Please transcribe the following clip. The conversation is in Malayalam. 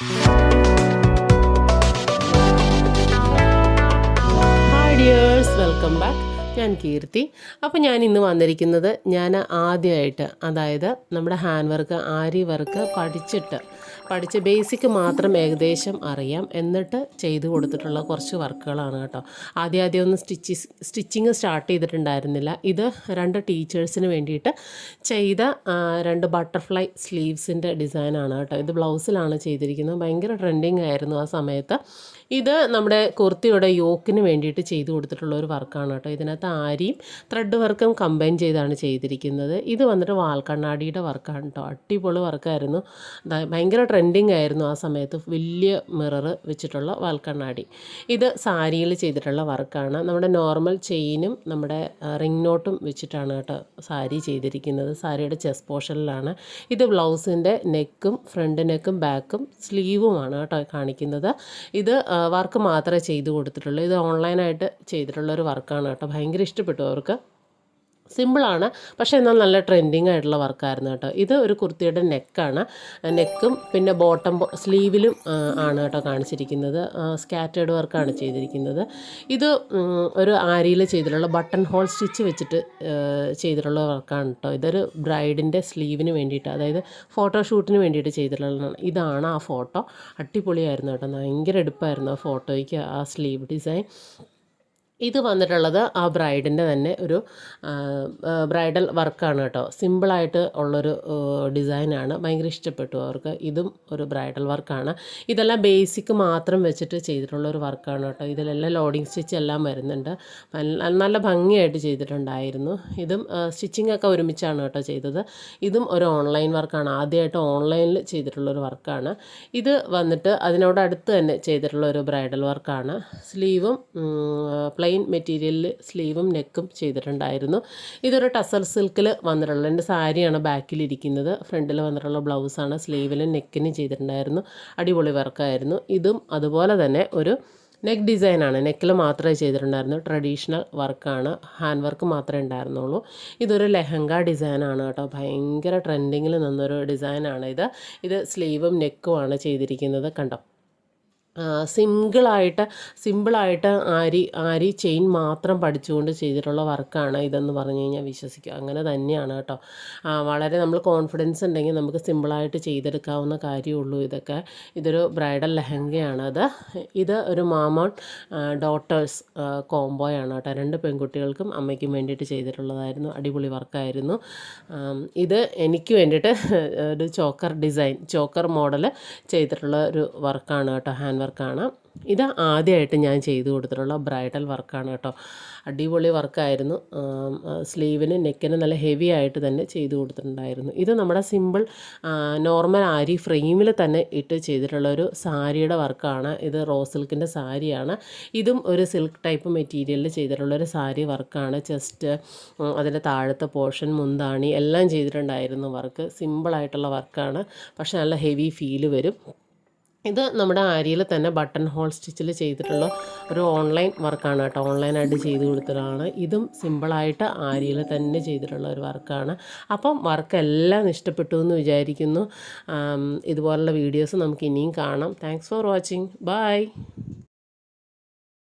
Hi dears, welcome back. ഞാൻ കീർത്തി. അപ്പോൾ ഞാൻ ഇന്ന് വന്നിരിക്കുന്നത് ഞാൻ ആദ്യമായിട്ട് അതായത് നമ്മുടെ ഹാൻഡ് വർക്ക് ആരി വർക്ക് പഠിച്ചിട്ട് പഠിച്ച ബേസിക് മാത്രം ഏകദേശം അറിയാം. എന്നിട്ട് ചെയ്തു കൊടുത്തിട്ടുള്ള കുറച്ച് വർക്കുകളാണ് കേട്ടോ. ആദ്യം ആദ്യം ഒന്ന് സ്റ്റിച്ച് സ്റ്റിച്ചിങ് സ്റ്റാർട്ട് ചെയ്തിട്ടുണ്ടായിരുന്നില്ല. ഇത് രണ്ട് ടീച്ചേഴ്സിന് വേണ്ടിയിട്ട് ചെയ്ത രണ്ട് ബട്ടർഫ്ലൈ സ്ലീവ്സിന്റെ ഡിസൈനാണ് കേട്ടോ. ഇത് ബ്ലൗസിലാണ് ചെയ്തിരിക്കുന്നത്. ഭയങ്കര ട്രെൻഡിങ് ആയിരുന്നു ആ സമയത്ത്. ഇത് നമ്മുടെ കുർത്തിയുടെ യോക്കിന് വേണ്ടിയിട്ട് ചെയ്തു കൊടുത്തിട്ടുള്ള ഒരു വർക്കാണ് കേട്ടോ. ഇതിനകത്ത് ആരിയും ത്രെഡ് വർക്കും കമ്പൈൻ ചെയ്താണ് ചെയ്തിരിക്കുന്നത്. ഇത് വന്നിട്ട് വാൽക്കണ്ണാടിയുടെ വർക്കാണ് കേട്ടോ അടിപൊളി വർക്കായിരുന്നു ഭയങ്കര ട്രെൻഡിങ് ആയിരുന്നു ആ സമയത്ത്. വലിയ മിറർ വെച്ചിട്ടുള്ള വാൽക്കണ്ണാടി. ഇത് സാരിയിൽ ചെയ്തിട്ടുള്ള വർക്കാണ് നമ്മുടെ നോർമൽ ചെയിനും നമ്മുടെ റിംഗ് നോട്ടും വെച്ചിട്ടാണ് കേട്ടോ സാരി ചെയ്തിരിക്കുന്നത്. സാരിയുടെ ചെസ് പോർഷനിലാണ് ഇത് ബ്ലൗസിന്റെ നെക്കും ഫ്രണ്ട് നെക്കും ബാക്കും സ്ലീവുമാണ് കേട്ടോ കാണിക്കുന്നത്. ഇത് വർക്ക് മാത്രമേ ചെയ്തു കൊടുത്തിട്ടുള്ളൂ. ഇത് ഓൺലൈനായിട്ട് ചെയ്തിട്ടുള്ള ഒരു വർക്കാണ് കേട്ടോ. ഭയങ്കര ഇഷ്ടപ്പെട്ടു അവർക്ക്. സിമ്പിളാണ് പക്ഷേ എന്നാൽ നല്ല ട്രെൻഡിങ് ആയിട്ടുള്ള വർക്കായിരുന്നു കേട്ടോ. ഇത് ഒരു കുർത്തിയുടെ നെക്കാണ് നെക്കും പിന്നെ ബോട്ടം സ്ലീവിലും ആണ് കേട്ടോ കാണിച്ചിരിക്കുന്നത്. സ്കാറ്റേഡ് വർക്കാണ് ചെയ്തിരിക്കുന്നത്. ഇത് ഒരു ആരിയിൽ ചെയ്തിട്ടുള്ള ബട്ടൺ ഹോൾ സ്റ്റിച്ച് വെച്ചിട്ട് ചെയ്തിട്ടുള്ള വർക്കാണ് കേട്ടോ. ഇതൊരു ബ്രൈഡിന്റെ സ്ലീവിന് വേണ്ടിയിട്ട് അതായത് ഫോട്ടോഷൂട്ടിന് വേണ്ടിയിട്ട് ചെയ്തിട്ടുള്ളതാണ്. ഇതാണ് ആ ഫോട്ടോ അടിപൊളിയായിരുന്നു കേട്ടോ. ഭയങ്കര എടുപ്പായിരുന്നു ആ ഫോട്ടോയ്ക്ക് ആ സ്ലീവ് ഡിസൈൻ ഇത് വന്നിട്ടുള്ളത് ആ ബ്രൈഡിന്റെ തന്നെ ഒരു ബ്രൈഡൽ വർക്കാണ് കേട്ടോ. സിമ്പിളായിട്ട് ഉള്ളൊരു ഡിസൈനാണ്. ഭയങ്കര ഇഷ്ടപ്പെട്ടു അവർക്ക്. ഇതും ഒരു ബ്രൈഡൽ വർക്കാണ്. ഇതെല്ലാം ബേസിക് മാത്രം വെച്ചിട്ട് ചെയ്തിട്ടുള്ള ഒരു വർക്കാണ് കേട്ടോ. ഇതിലെല്ലാം ലോഡിങ് സ്റ്റിച്ച് എല്ലാം വരുന്നുണ്ട്. നല്ല ഭംഗിയായിട്ട് ചെയ്തിട്ടുണ്ടായിരുന്നു. ഇതും സ്റ്റിച്ചിങ് ഒക്കെ ഒരുമിച്ചാണ് കേട്ടോ ചെയ്തത്. ഇതും ഒരു ഓൺലൈൻ വർക്കാണ്. ആദ്യമായിട്ട് ഓൺലൈനിൽ ചെയ്തിട്ടുള്ളൊരു വർക്കാണ്. ഇത് വന്നിട്ട് അതിനോട് അടുത്ത് തന്നെ ചെയ്തിട്ടുള്ള ഒരു ബ്രൈഡൽ വർക്കാണ്. സ്ലീവും മെറ്റീരിയലിൽ സ്ലീവും നെക്കും ചെയ്തിട്ടുണ്ടായിരുന്നു. ഇതൊരു ടസൽ സിൽക്കിൽ വന്നിട്ടുള്ള എന്റെ സാരിയാണ് ബാക്കിലിരിക്കുന്നത്. ഫ്രണ്ടിൽ വന്നിട്ടുള്ള ബ്ലൗസാണ് സ്ലീവിലും നെക്കിനും ചെയ്തിട്ടുണ്ടായിരുന്നു. അടിപൊളി വർക്കായിരുന്നു ഇതും അതുപോലെ തന്നെ ഒരു നെക്ക് ഡിസൈനാണ് നെക്കിൽ മാത്രമേ ചെയ്തിട്ടുണ്ടായിരുന്നു ട്രഡീഷണൽ വർക്കാണ് ഹാൻഡ് വർക്ക് മാത്രമേ ഉണ്ടായിരുന്നുള്ളൂ. ഇതൊരു ലെഹങ്ക ഡിസൈനാണ് കേട്ടോ. ഭയങ്കര ട്രെൻഡിങ്ങിൽ നിന്നൊരു ഡിസൈനാണ് ഇത്. ഇത് സ്ലീവും നെക്കുമാണ് ചെയ്തിരിക്കുന്നത്. കണ്ടോ? സിംഗിളായിട്ട് സിമ്പിളായിട്ട് ആരി ആരി ചെയിൻ മാത്രം പഠിച്ചുകൊണ്ട് ചെയ്തിട്ടുള്ള വർക്കാണ് ഇതെന്ന് പറഞ്ഞു കഴിഞ്ഞാൽ വിശ്വസിക്കുക. അങ്ങനെ തന്നെയാണ് കേട്ടോ. വളരെ നമ്മൾ കോൺഫിഡൻസ് ഉണ്ടെങ്കിൽ നമുക്ക് സിമ്പിളായിട്ട് ചെയ്തെടുക്കാവുന്ന കാര്യമുള്ളൂ ഇതൊക്കെ. ഇതൊരു ബ്രൈഡൽ ലെഹങ്കയാണ് അത്. ഇത് ഒരു മാമോൺ ഡോട്ടേഴ്സ് കോംബോയാണ് കേട്ടോ. രണ്ട് പെൺകുട്ടികൾക്കും അമ്മയ്ക്കും വേണ്ടിയിട്ട് ചെയ്തിട്ടുള്ളതായിരുന്നു. അടിപൊളി വർക്കായിരുന്നു. ഇത് എനിക്ക് വേണ്ടിയിട്ട് ഒരു ചോക്കർ ഡിസൈൻ ചോക്കർ മോഡൽ ചെയ്തിട്ടുള്ള ഒരു വർക്കാണ് കേട്ടോ. ഹാൻഡ് വർക്കാണ് ഇത് ആദ്യമായിട്ട് ഞാൻ ചെയ്തു കൊടുത്തിട്ടുള്ള ബ്രൈഡൽ വർക്കാണ് കേട്ടോ. അടിപൊളി വർക്കായിരുന്നു സ്ലീവിന് നെക്കിന് നല്ല ഹെവി ആയിട്ട് തന്നെ ചെയ്തു കൊടുത്തിട്ടുണ്ടായിരുന്നു. ഇത് നമ്മുടെ സിമ്പിൾ നോർമൽ ആരി ഫ്രെയിമിൽ തന്നെ ഇട്ട് ചെയ്തിട്ടുള്ള ഒരു സാരിയുടെ വർക്കാണ് ഇത് റോ സിൽക്കിന്റെ സാരിയാണ്. ഇതും ഒരു സിൽക്ക് ടൈപ്പ് മെറ്റീരിയലിൽ ചെയ്തിട്ടുള്ള ഒരു സാരി വർക്കാണ് ചെസ്റ്റ് അതിന്റെ താഴത്തെ പോർഷൻ മുന്താണി എല്ലാം ചെയ്തിട്ടുണ്ടായിരുന്നു വർക്ക് സിമ്പിളായിട്ടുള്ള വർക്കാണ് പക്ഷേ നല്ല ഹെവി ഫീൽ വരും. ഇത് നമ്മുടെ ആരിയിൽ തന്നെ ബട്ടൺ ഹോൾ സ്റ്റിച്ചിൽ ചെയ്തിട്ടുള്ള ഒരു ഓൺലൈൻ വർക്കാണ് കേട്ടോ. ഓൺലൈനായിട്ട് ചെയ്ത് കൊടുത്തതാണ്. ഇതും സിമ്പിളായിട്ട് ആരിയിൽ തന്നെ ചെയ്തിട്ടുള്ള ഒരു വർക്കാണ്. അപ്പം വർക്കെല്ലാം ഇഷ്ടപ്പെട്ടു എന്ന് വിചാരിക്കുന്നു. ഇതുപോലുള്ള വീഡിയോസ് നമുക്ക് ഇനിയും കാണാം. Thanks for watching bye